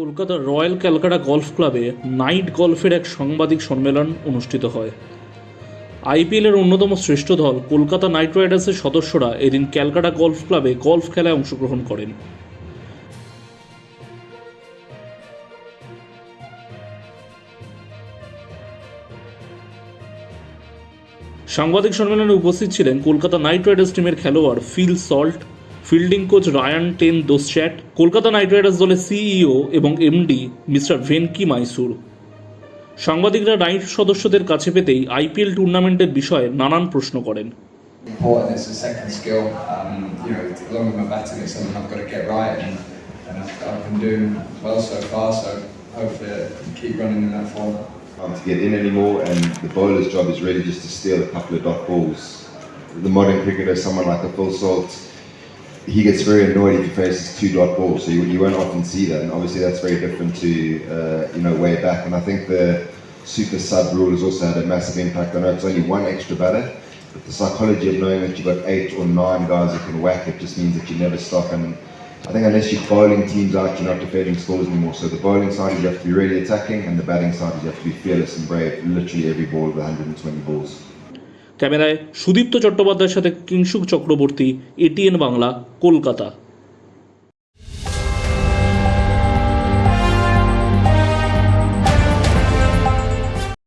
কলকাতার royal Calcutta golf ক্লাবে night গলফের এক সাংবাদিক সম্মেলন অনুষ্ঠিত হয়। আইপিএলের অন্যতম শ্রেষ্ঠ দল কলকাতা নাইট রাইডার্সের সদস্যরা এদিন ক্যালকাটা গলফ ক্লাবে গলফ খেলায় অংশগ্রহণ করেন। সাংবাদিক সম্মেলনে উপস্থিত ছিলেন কলকাতা নাইট রাইডার্স টিমের খেলোয়াড় Phil Salt fielding coach Ryan ten Doeschate Kolkata Knight Riders দলের সিইও এবং এমডি মিস্টার ভেনকি মাইসুর সাংবাদিকরা নাইট সদস্যদের কাছে পেতেই আইপিএল টুর্নামেন্টের বিষয়ে নানান প্রশ্ন করেন important. It's a second skill. Um, you know, along with my batting, it's something I've got to get right, and, and I've, I've been doing well so far. So hopefully, I can keep running in that form. um, to get in anymore, and the bowler's job is really just to steal a couple of dot balls. The modern cricketer, someone like a Phil Salt, he gets very annoyed if he faces two dot balls, so you, you won't often see that, and obviously that's very different to uh, you know way back. And I think the super sub rule has also had a massive impact. I know it's only one extra batter, but the psychology of knowing that you've got eight or nine guys that can whack it just means that you never stop. And I think unless you're bowling teams out, you're not defending scores anymore. So the bowling side, you have to be really attacking, and the batting side, you have to be fearless and brave. Literally every ball with 120 balls. ক্যামেরায় সুদীপ্ত চট্টোপাধ্যায়ের সাথে Kingshuk Chakraborty ATN Bangla Kolkata.